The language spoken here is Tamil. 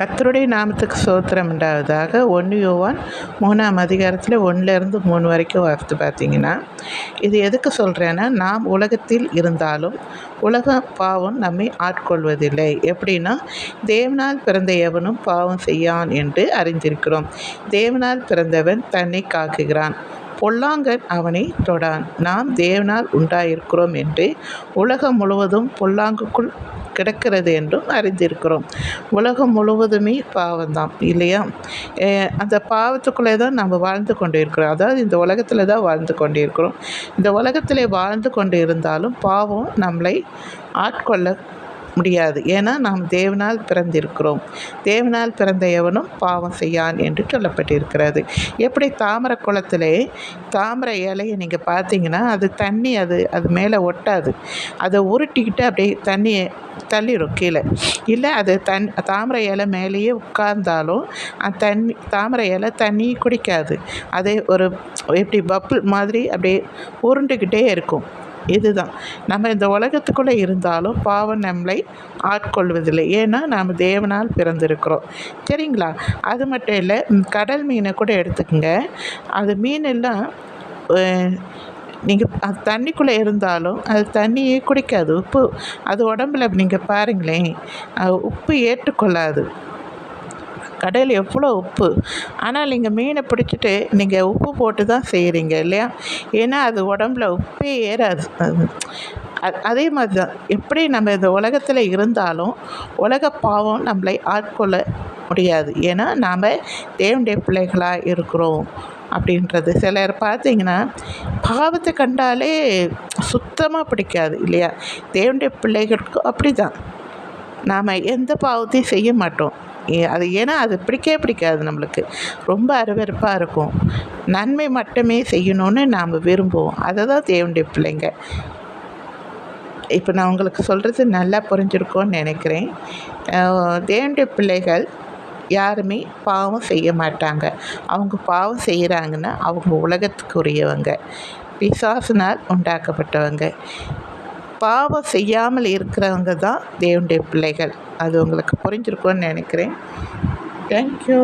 கத்தருடைய நாமத்துக்கு சோத்திரம் உண்டாவதாக. ஒன்று யோவான் மூணாம் அதிகாரத்தில் ஒன்றுலேருந்து மூணு வரைக்கும் வார்த்தை பார்த்தீங்கன்னா இது எதுக்கு சொல்கிறேன்னா நாம் உலகத்தில் இருந்தாலும் உலக பாவம் நம்மை ஆட்கொள்வதில்லை. எப்படின்னா தேவனால் பிறந்த எவனும் பாவம் செய்யான் என்று அறிந்திருக்கிறோம். தேவனால் பிறந்தவன் தன்னை காக்குகிறான். பொல்லாங்கன் அவனை தொடான். நாம் தேவனால் உண்டாயிருக்கிறோம் என்று உலகம் முழுவதும் பொல்லாங்குக்குள் கிடக்கிறது என்றும் அறிந்திருக்கிறோம். உலகம் முழுவதுமே பாவம்தான் இல்லையா? அந்த பாவத்துக்குள்ளே தான் நம்ம வாழ்ந்து கொண்டு இருக்கிறோம் அதாவது இந்த உலகத்தில் தான் வாழ்ந்து கொண்டு இருக்கிறோம் இந்த உலகத்தில் வாழ்ந்து கொண்டு இருந்தாலும் பாவம் நம்மளை ஆட்கொள்ள முடியாது. ஏன்னா நாம் தேவனால் பிறந்திருக்கிறோம். தேவனால் பிறந்த எவனும் பாவம் செய்யான் என்று சொல்லப்பட்டிருக்கிறது. எப்படி தாமரை குளத்திலே தாமரை இலையை நீங்கள் பார்த்தீங்கன்னா அது தண்ணி அது அது மேலே ஒட்டாது. அதை உருட்டிக்கிட்டு அப்படியே தண்ணியை தள்ளிடும் கீழே. இல்லை அது தன் தாமரை இலை மேலேயே உட்கார்ந்தாலும் அந்த தண்ணி தாமரை இலை தண்ணி குடிக்காது. அதே ஒரு எப்படி பப்புள் மாதிரி அப்படியே உருண்டுக்கிட்டே இருக்கும். இதுதான். நம்ம இந்த உலகத்துக்குள்ளே இருந்தாலும் பாவம் நம்மளை ஆட்கொள்வதில்லை. ஏன்னா நாம் தேவனால் பிறந்திருக்கிறோம். சரிங்களா? அது மட்டும் இல்லை கடல் மீனை கூட எடுத்துக்கோங்க. அது மீனெல்லாம் நீங்கள் அது தண்ணிக்குள்ளே இருந்தாலும் அது தண்ணியே குடிக்காது. உப்பு அது உடம்புல நீங்கள் பாருங்களேன் உப்பு ஏற்றுக்கொள்ளாது. கடல் எவ்வளோ உப்பு? ஆனால் நீங்கள் மீனை பிடிச்சிட்டு நீங்கள் உப்பு போட்டு தான் செய்கிறீங்க இல்லையா? ஏன்னா அது உடம்புல உப்பே ஏறாது. அது அதே மாதிரி தான் எப்படி நம்ம இந்த உலகத்தில் இருந்தாலும் உலக பாவம் நம்மளை ஆட்கொள்ள முடியாது. ஏன்னா நாம் தேவனுடைய பிள்ளைகளாக இருக்கிறோம் அப்படின்றது. சிலர் பார்த்தீங்கன்னா பாவத்தை கண்டாலே சுத்தமாக பிடிக்காது இல்லையா? தேவனுடைய பிள்ளைகளுக்கும் அப்படி தான் நாம் எந்த பாவத்தையும் செய்ய மாட்டோம். அது ஏன்னா அது பிடிக்கவே பிடிக்காது நம்மளுக்கு. ரொம்ப அருவருப்பாக இருக்கும். நன்மை மட்டுமே செய்யணும்னு நாம் விரும்புவோம். அதை தான் தேவனுடைய பிள்ளைங்க. இப்போ நான் உங்களுக்கு சொல்கிறது நல்லா புரிஞ்சிருக்கோன்னு நினைக்கிறேன். தேவனுடைய பிள்ளைகள் யாருமே பாவம் செய்ய மாட்டாங்க. அவங்க பாவம் செய்கிறாங்கன்னா அவங்க உலகத்துக்குரியவங்க. பிசாசினால் உண்டாக்கப்பட்டவங்க. பாவம் செய்யாமல் இருக்கிறவங்க தான் தேவனுடைய பிள்ளைகள். அது உங்களுக்கு புரிஞ்சிருக்கும்னு நினைக்கிறேன். தேங்க்யூ